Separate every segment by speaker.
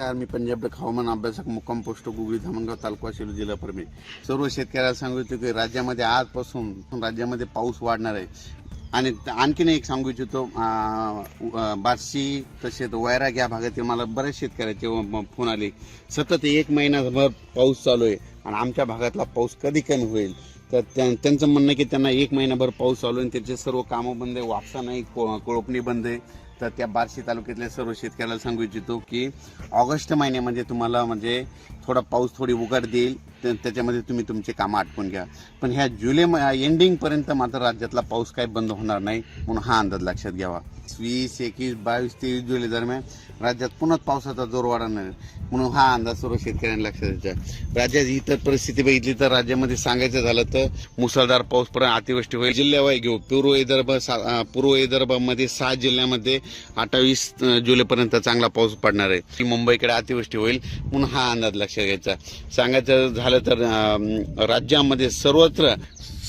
Speaker 1: नमस्कार मी पंजाब हवामान अभ्यासक मुक्काम पोस्ट गुगळी धामणगाव तालुका शिरू जिल्हा परमे सर्व शेतकऱ्याला सांगू इच्छितो की राज्यामध्ये आजपासून राज्यामध्ये पाऊस वाढणार आहे. आणि आणखीन एक सांगू इच्छितो बार्शी तसेच वैराग या भागातील मला बऱ्याच शेतकऱ्याचे फोन आले. सतत एक महिनाभर पाऊस चालू आहे आणि आमच्या भागातला पाऊस कधी कमी होईल? तर त्या- त्यांचं म्हणणं की त्यांना एक महिनाभर पाऊस चालू आहे आणि सर्व कामं बंद आहे वापसा नाही को- कोळपणी बंद आहे. तर त्या बार्शी तालुक्यातल्या सर्व शेतकऱ्याला सांगू इच्छितो की ऑगस्ट महिन्यामध्ये तुम्हाला म्हणजे थोडा पाऊस थोडी उघड देईल. त्याच्यामध्ये तुम्ही तुमचे कामं आटपून घ्या. पण ह्या जुलै म एंडिंगपर्यंत मात्र राज्यातला पाऊस काही बंद होणार नाही म्हणून हा अंदाज लक्षात घ्यावा. वीस एकवीस बावीस तेवीस जुलै दरम्यान राज्यात पुन्हा पावसाचा जोर वाढणार म्हणून हा अंदाज सर्व शेतकऱ्यांना लक्षात द्यायचा राज्यात इतर परिस्थिती बघितली तर राज्यामध्ये सांगायचं झालं तर मुसळधार पाऊस पर्यंत अतिवृष्टी होईल. जिल्ह्यावाय घेऊ. पूर्व विदर्भ सा- पूर्व विदर्भामध्ये सहा जिल्ह्यामध्ये अठ्ठावीस जुलैपर्यंत चांगला पाऊस पडणार आहे. की मुंबईकडे अतिवृष्टी होईल म्हणून हा अंदाज लक्षात घ्यायचा. सांगायचं झालं तर राज्यामध्ये सर्वत्र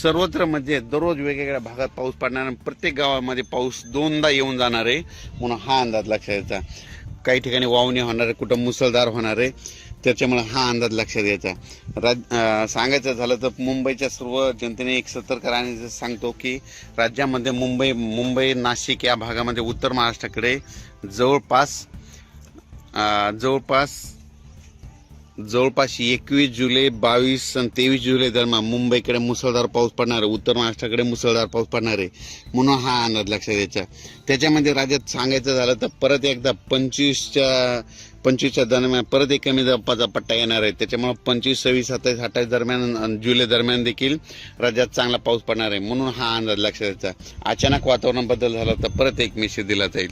Speaker 1: सर्वत्र म्हणजे दररोज वेगवेगळ्या भागात पाऊस पडणार आणि प्रत्येक गावामध्ये पाऊस दोनदा येऊन जाणार आहे म्हणून हा अंदाज लक्षात द्यायचा काही ठिकाणी वावणी होणार आहे कुठं मुसळधार होणार आहे त्याच्यामुळे हा अंदाज लक्षात घ्यायचा राज सांगायचं झालं तर मुंबईच्या सर्व जनतेने एक सतर्क राहण्याचं सांगतो की राज्यामध्ये मुंबई मुंबई नाशिक या भागामध्ये उत्तर महाराष्ट्राकडे जवळपास जवळपास जवळपास एकवीस जुलै बावीस आणि तेवीस जुलै दरम्यान मुंबईकडे मुसळधार पाऊस पडणार आहे. उत्तर महाराष्ट्राकडे मुसळधार पाऊस पडणार आहे. म्हणून हा अंदाज लक्षात द्यायचा त्याच्यामध्ये राज्यात सांगायचं झालं तर परत एकदा पंचवीसच्या पंचवीसच्या दरम्यान परत एक कमी दाबाचा पट्टा येणार आहे. त्याच्यामुळे पंचवीस सव्वीस सत्तावीस अठ्ठावीस दरम्यान जुलै दरम्यान देखील राज्यात चांगला पाऊस पडणार आहे. म्हणून हा अंदाज लक्षात द्यायचा अचानक वातावरण बदल झाला तर परत एक मेसेज दिला जाईल.